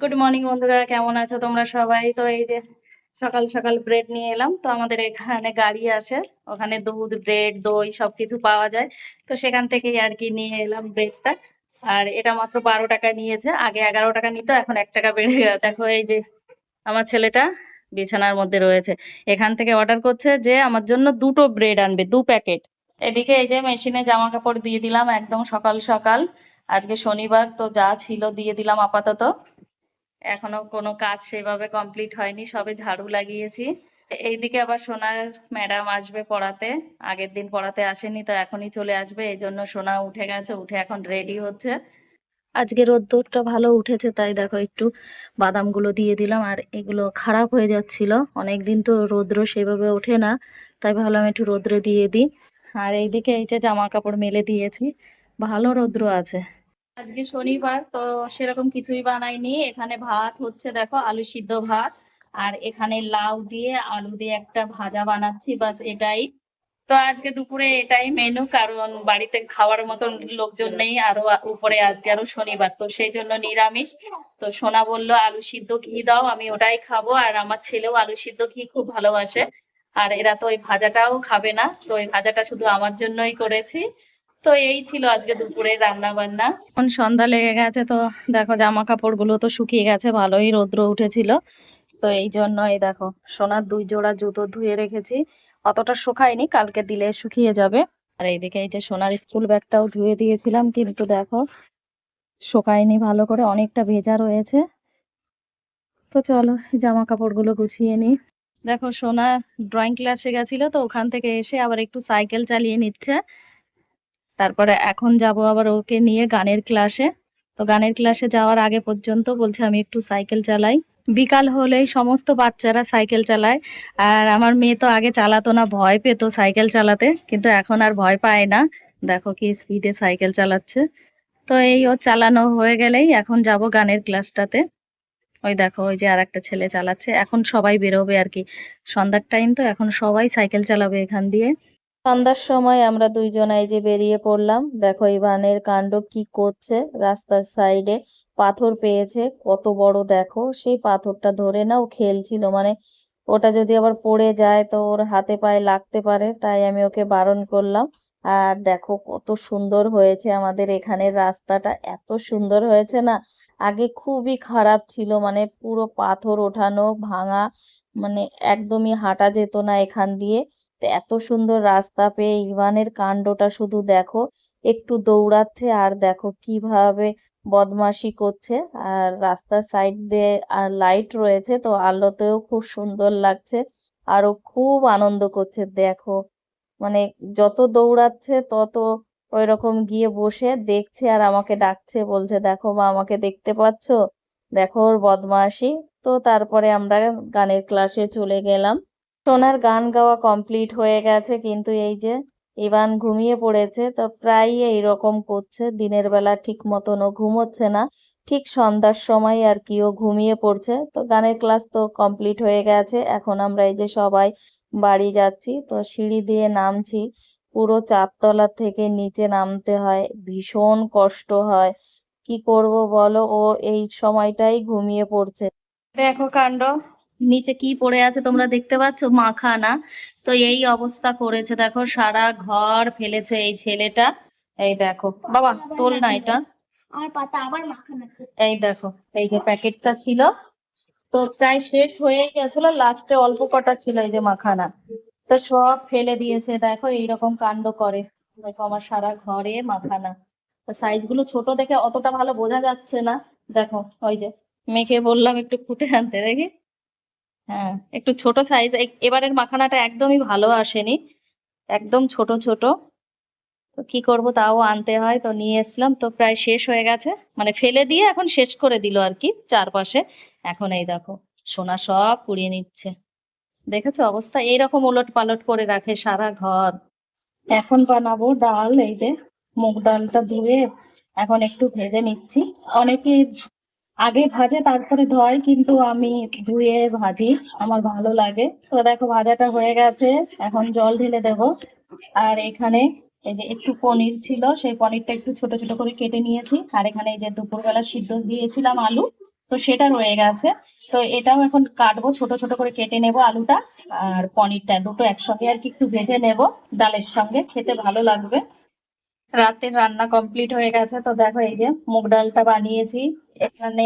Good morning বন্ধুরা। কেমন আছো তোমরা সবাই? তো এই যে সকাল সকাল ব্রেড নিয়ে এলাম। তো আমাদের এখানে গাড়ি আসে। ওখানে দুধ ব্রেড দই সবকিছু পাওয়া যায়। তো সেখান থেকেই আর কি নিয়ে এলাম ব্রেডটা আর এটা মাত্র বারো টাকা নিয়েছে। আগে এগারো টাকা নিত, এখন এক টাকা বেড়ে গেছে দেখো এই যে আমার ছেলেটা বিছানার মধ্যে রয়েছে। এখান থেকে অর্ডার করছে যে আমার জন্য দুটো ব্রেড আনবে, দু প্যাকেট এদিকে এই যে মেশিনে জামা কাপড় দিয়ে দিলাম একদম সকাল সকাল। আজকে শনিবার, তো যা ছিল দিয়ে দিলাম আপাতত। এখনও কোনো কাজ সেভাবে কমপ্লিট হয়নি, সবে ঝাড়ু লাগিয়েছি। এইদিকে আবার সোনার ম্যাডাম আসবে পড়াতে, আগের দিন পড়াতে আসেনি তো এখনই চলে আসবে, এই জন্য সোনা উঠে গেছে, উঠে এখন রেডি হচ্ছে। আজকে রোদ্দুরটা ভালো উঠেছে, তাই দেখো একটু বাদামগুলো দিয়ে দিলাম, আর এগুলো খারাপ হয়ে যাচ্ছিল। অনেক দিন তো রৌদ্র সেভাবে ওঠে না, তাই ভাবলাম একটু রৌদ্রে দিয়ে দিই। আর এইদিকে এই যে জামা কাপড় মেলে দিয়েছি, ভালো রৌদ্র আছে। আজকে শনিবার, তো সেরকম কিছুই বানাইনি। এখানে ভাত হচ্ছে দেখো, আলু সিদ্ধ ভাত। আর এখানে লাউ দিয়ে, আলু দিয়ে একটা ভাজা বানাচ্ছি, বাস এটাই। তো আজকে দুপুরে এটাই মেনু কারণ বাড়িতে খাওয়ার মতন লোকজন নেই, আরও উপরে আজকে আরও শনিবার, তো সেই জন্য নিরামিষ। তো সোনা বলল, আলু সিদ্ধ ঘি দাও, আমি ওটাই খাব। আর আমার ছেলেও আলু সিদ্ধ ঘি খুব ভালোবাসে। আর এরা তো ওই ভাজাটাও খাবে না, তো ওই ভাজাটা শুধু আমার জন্যই করেছি। তো এই ছিল আজকে দুপুরে রান্না বান্না এখন সন্ধ্যা লেগে গেছে তো দেখো জামা কাপড়গুলো তো শুকিয়ে গেছে, ভালোই রৌদ্র উঠেছিল। তো এই জন্য এই দেখো সোনার দুই জোড়া জুতো ধুয়ে রেখেছি। অতটা শুকায়নি, কালকে দিলে শুকিয়ে যাবে। আর এইদিকে এই যে সোনার স্কুল ব্যাগটাও ধুয়ে দিয়েছিলাম, কিন্তু দেখো শুকায়নি ভালো করে, অনেকটা ভেজা রয়েছে। তো চলো জামা কাপড়গুলো গুছিয়ে নি দেখো সোনা ড্রয়িং ক্লাসে গেছিল তো ওখান থেকে এসে আবার একটু সাইকেল চালিয়ে নিচ্ছে। তারপরে এখন যাব আবার ওকে নিয়ে গানের ক্লাসে তো গানের ক্লাসে যাওয়ার আগে পর্যন্ত বলছে আমি একটু সাইকেল চালাই। বিকাল হলেই সমস্ত বাচ্চারা সাইকেল চালায়। আর আমার মেয়ে তো আগে চালাতো না, ভয় পেতো সাইকেল চালাতে। কিন্তু এখন আর ভয় পায় না। দেখো কি স্পিডে সাইকেল চালাচ্ছে। তো এই ও চালানো হয়ে গেলেই এখন যাব গানের ক্লাসটাতে ওই দেখো, ওই যে আর একটা ছেলে চালাচ্ছে। এখন সবাই বেরোবে আর কি। সন্ধ্যার টাইম তো এখন সবাই সাইকেল চালাবে এখান দিয়ে। সন্ধ্যার সময় আমরা দুইজনাই যে বেরিয়ে পড়লাম। দেখো ইভানের কাণ্ড কি করছে? রাস্তার সাইডে পাথর পেয়েছে, কত বড় দেখো। সেই পাথরটা ধরে না ও খেলছিল। মানে ওটা যদি আবার পড়ে যায় তো ওর হাতে পায়ে লাগতে পারে, তাই আমি ওকে বারণ করলাম। আর দেখো, কত সুন্দর হয়েছে আমাদের এখানের রাস্তাটা। এত সুন্দর হয়েছে না, আগে খুবই খারাপ ছিল। মানে পুরো পাথর ওঠানো, ভাঙা মানে একদমই হাঁটা যেত না এখান দিয়ে। এত সুন্দর রাস্তা পেয়ে ইভানের কাণ্ডটা শুধু দেখো, একটু দৌড়াচ্ছে আর দেখো কীভাবে বদমাশি করছে। আর রাস্তার সাইড দিয়ে লাইট রয়েছে তো আলোতেও খুব সুন্দর লাগছে আর ও খুব আনন্দ করছে, দেখো। মানে যত দৌড়াচ্ছে তত ওই রকম গিয়ে বসে দেখছে আর আমাকে ডাকছে, বলছে, দেখো মা, আমাকে দেখতে পাচ্ছ? দেখো ওর বদমাশি। তো তারপরে আমরা গানের ক্লাসে চলে গেলাম। সোনার গান গাওয়া কমপ্লিট হয়ে গেছে, কিন্তু এই যে ইভান ঘুমিয়ে পড়েছে, তো প্রায়ই এইরকম করছে, দিনের বেলা ঠিক মতন ও ঘুমোচ্ছে না, ঠিক সন্ধ্যার সময় আর কি ও ঘুমিয়ে পড়ছে, তো গানের ক্লাস তো কমপ্লিট হয়ে গেছে, এখন আমরা এই যে সবাই বাড়ি যাচ্ছি, তো সিঁড়ি দিয়ে নামছি, পুরো চারতলা থেকে নিচে নামতে হয়, ভীষণ কষ্ট হয়, কি করব বলো, ও এই সময়টাই ঘুমিয়ে পড়ছে। দেখো কাণ্ড নিচে কি পড়ে আছে তোমরা দেখতে পাচ্ছ? মাখানা। তো এই অবস্থা করেছে। দেখো সারা ঘর ফেলেছে এই ছেলেটা। এই দেখো। বাবা তোল না এটা। আমার পাতা আবার মাখানো। এই দেখো এই যে প্যাকেটটা ছিল। তো প্রায় শেষ হয়ে গেছিল লাস্টে অল্প কটা ছিল এই যে মাখানা। তো সব ফেলে দিয়েছে। দেখো এইরকম কাণ্ড করে। দেখো আমার সারা ঘরে মাখানা। সাইজগুলো ছোট দেখে অতটা ভালো বোঝা যাচ্ছে না। দেখো ওই যে মেখে বললাম একটু ফুটে আনতে দেখি। হ্যাঁ একটু ছোট সাইজ এবারের মাখানাটা একদমই ভালো আসেনি। একদম ছোট ছোট। তো কি করব, তাও আনতে হয়। তো নিয়ে এসলাম। তো প্রায় শেষ হয়ে গেছে। মানে ফেলে দিয়ে এখন শেষ করে দিল আর কি চারপাশে। এখন এই দেখো, সোনা সব কুড়িয়ে নিচ্ছে। দেখেছ অবস্থা? এইরকম ওলট পালট করে রাখে সারা ঘর। এখন বানাবো ডাল, এই যে মুগ ডালটা ধুয়ে এখন একটু ভেজে নিচ্ছি। অনেকে আগে ভাজে, তারপরে ধয় কিন্তু আমি ধুয়ে ভাজি। আমার ভালো লাগে। তো দেখো, ভাজাটা হয়ে গেছে। এখন জল ঢেলে দেব। আর এখানে এই যে একটু পনির ছিল, সেই পনিরটা একটু ছোট ছোট করে কেটে নিয়েছি। আর এখানে এই যে দুপুরবেলা সিদ্ধ দিয়েছিলাম আলু, তো সেটা রয়ে গেছে। তো এটাও এখন কাটবো, ছোট ছোট করে কেটে নেব আলুটা। আর পনিরটা দুটো একসঙ্গে আর কি একটু ভেজে নেব, ডালের সঙ্গে। খেতে ভালো লাগবে। রাতের রান্না কমপ্লিট হয়ে গেছে। তো দেখো এই যে মুগ ডালটা বানিয়েছি। এখানে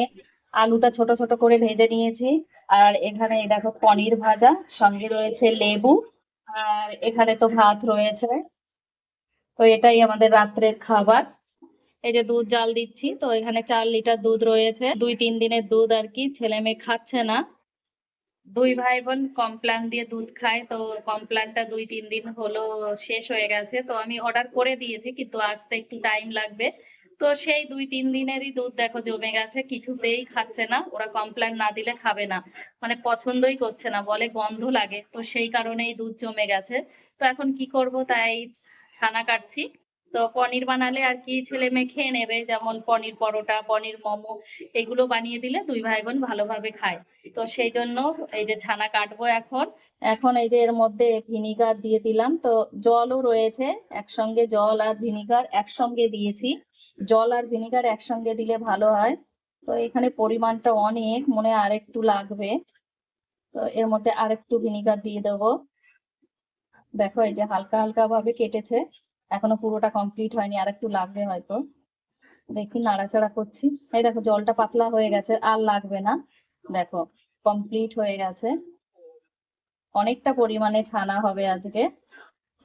আলুটা ছোট ছোট করে ভেজে নিয়েছি। আর এখানে এই দেখো পনির ভাজা, সঙ্গে রয়েছে লেবু, আর এখানে তো ভাত রয়েছে। তো এটাই আমাদের রাত্রের খাবার। এই যে দুধ জাল দিচ্ছি। তো এখানে চার লিটার দুধ রয়েছে। দুই তিন দিনের দুধ আর কি ছেলে মেয়ে খাচ্ছে না। দুই ভাই বোন কমপ্ল্যান দিয়ে দুধ খায়, তো কমপ্ল্যানটা দুই, তিন দিন হলো শেষ হয়ে গেছে। তো আমি অর্ডার করে দিয়েছি, কিন্তু আসতে একটু টাইম লাগবে। তো সেই দুই, তিন দিনেরই দুধ দেখো জমে গেছে, কিছুতেই খাচ্ছে না। ওরা কমপ্ল্যান না দিলে খাবে না। মানে পছন্দই করছে না, বলে গন্ধ লাগে। তো সেই কারণেই দুধ জমে গেছে। তো এখন কি করব তাই ছানা কাটছি। তো পনির বানালে আর কি ছেলে মেয়ে খেয়ে নেবে, যেমন পনির পরোটা, পনির মোমো, এগুলো বানিয়ে দিলে দুই ভাই বোন ভালোভাবে খায়। তো সেই জন্য এই যে ছানা কাটবো এখন। এখন এই যে এর মধ্যে ভিনিগার দিয়ে দিলাম। তো জলও রয়েছে, একসঙ্গে জল আর ভিনিগার একসঙ্গে দিয়েছি। জল আর ভিনিগার একসঙ্গে দিলে ভালো হয়। তো এখানে পরিমাণটা অনেক, মনে হয় আরেকটু লাগবে। তো এর মধ্যে আরেকটু ভিনিগার দিয়ে দেবো। দেখো এই যে হালকা হালকা ভাবে কেটেছে। এখনও পুরোটা কমপ্লিট হয়নি, আরেকটু লাগবে হয়তো। দেখি, নাড়াচাড়া করছি। এই দেখো, জলটা পাতলা হয়ে গেছে, আর লাগবে না। দেখো কমপ্লিট হয়ে গেছে। অনেকটা পরিমাণে ছানা হবে আজকে।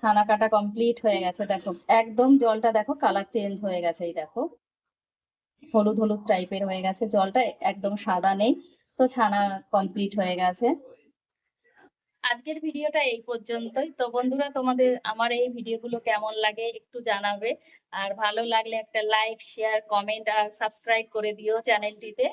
ছানা কাটা কমপ্লিট হয়ে গেছে, দেখো। একদম জলটা দেখো কালার চেঞ্জ হয়ে গেছে, এই দেখো। হলুদ হলুদ টাইপের হয়ে গেছে, জলটা একদম সাদা নেই। তো ছানা কমপ্লিট হয়ে গেছে। আজকের ভিডিওটা এই পর্যন্তই। তো বন্ধুরা, তোমাদের আমার এই ভিডিওগুলো কেমন লাগে একটু জানাবে। আর ভালো লাগলে একটা লাইক শেয়ার কমেন্ট আর সাবস্ক্রাইব করে দিও চ্যানেলটিতে।